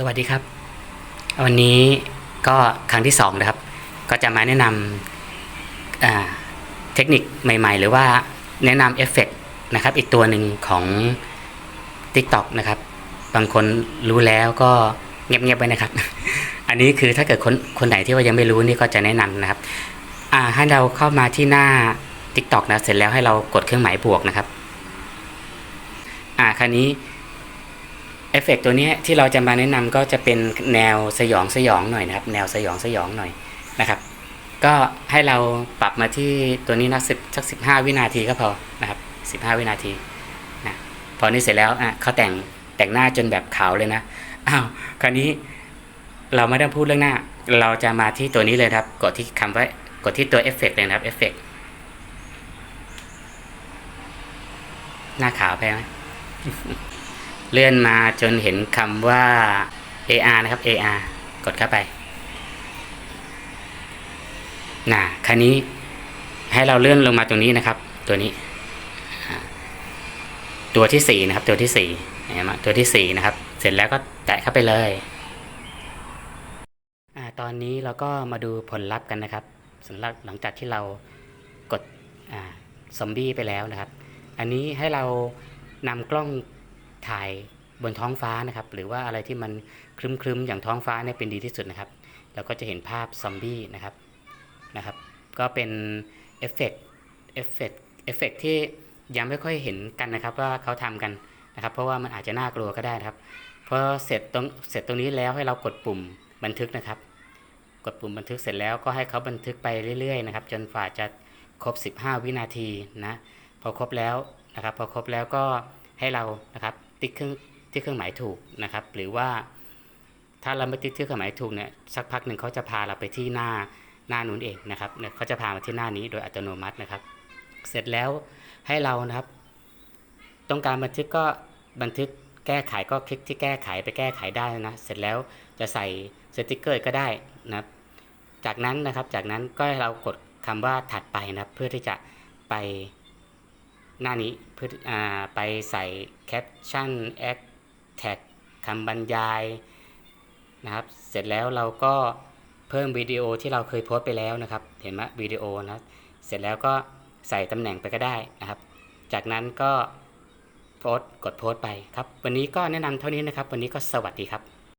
สวัสดีครับ วันนี้ก็ครั้งที่สองนะครับ ก็จะมาแนะนำเทคนิคใหม่ ๆ หรือว่าแนะนำเอฟเฟกต์นะครับ อีกตัวหนึ่งของ TikTok นะครับ บางคนรู้แล้วก็เงียบๆไว้นะครับ อันนี้คือถ้าเกิดคนคนไหนที่ว่ายังไม่รู้นี่ก็จะแนะนำนะครับให้เราเข้ามาที่หน้า TikTok นะเสร็จแล้วให้เรากดเครื่องหมายบวกนะครับ อ่าคราวนี้ อฟเฟกต์ตัวนี้ที่เราจะมาแนะนำก็จะเป็นแนวสยองสยองหน่อยนะครับ แนวสยองสยองหน่อยนะครับ ก็ให้เราปรับมาที่ตัวนี้นะสิบสักสิบห้าวินาทีก็พอนะครับสิบห้าวินาทีนะพอนี้เสร็จแล้วอะเขาแต่งแต่งหน้าจนแบบขาวเลยนะอ้าวคราวนี้เราไม่ต้องพูดเรื่องหน้า เราจะมาที่ตัวนี้เลยครับ กดที่คำว่ากดที่ตัวเอฟเฟกต์เลยนะครับเอฟเฟกต์หน้าขาวไปไหม เลื่อนมาจนเห็นคำว่า AR นะครับ AR กดเข้าไปน่ะคันนี้ให้เราเลื่อนลงมาตรงนี้นะครับ ตัวนี้ ตัวที่สี่นะครับ ตัวที่สี่เห็นตัวที่สี่นะครับ เสร็จแล้วก็แตะเข้าไปเลยอตอนนี้เราก็มาดูผลลัพธ์กันนะครับสำหรับหลังจากที่เรากดซอมบี้ไปแล้วนะครับ อันนี้ให้เรานำกล้อง ถ่ายบนท้องฟ้านะครับ หรือว่าอะไรที่มันครึ้มๆอย่างท้องฟ้าเนี่ยเป็นดีที่สุดนะครับ เราก็จะเห็นภาพซอมบี้นะครับนะครับ ก็เป็นเอฟเฟกต์เอฟเฟกต์เอฟเฟกต์ที่ยังไม่ค่อยเห็นกันนะครับว่าเขาทำกันนะครับ เพราะว่ามันอาจจะน่ากลัวก็ได้นะครับพอเสร็จตรงเสร็จตรงนี้แล้วให้เรากดปุ่มบันทึกนะครับ กดปุ่มบันทึกเสร็จแล้วก็ให้เขาบันทึกไปเรื่อยๆนะครับ จนฝ่าจะครบ 15 วินาทีนะพอครบแล้วนะครับ พอครบแล้วก็ให้เรานะครับ ติ๊กเครื่องที่เครื่องหมายถูกนะครับ หรือว่าถ้าเราไม่ติ๊กที่เครื่องหมายถูกเนี่ยสักพักหนึ่งเขาจะพาเราไปที่หน้าหน้านู้นเองนะครับเนี่ยเขาจะพามาที่หน้านี้โดยอัตโนมัตินะครับ เสร็จแล้วให้เรานะครับต้องการบันทึกก็บันทึกแก้ไขก็คลิกที่แก้ไขไปแก้ไขได้นะ เสร็จแล้วจะใส่สติกเกอร์ก็ได้นะครับ จากนั้นนะครับจากนั้นก็ให้เรากดคำว่าถัดไปนะเพื่อที่จะไป หน้านี้เพื่ออไปใส่แคปชั่นแอคแท็กคำบรรยายนะครับ เสร็จแล้วเราก็เพิ่มวิดีโอที่เราเคยโพสต์ไปแล้วนะครับ เห็นไหมวิดีโอนะเสร็จแล้วก็ใส่ตำแหน่งไปก็ได้นะครับ จากนั้นก็โพสต์กดโพสต์ไปครับ วันนี้ก็แนะนำเท่านี้นะครับ วันนี้ก็สวัสดีครับ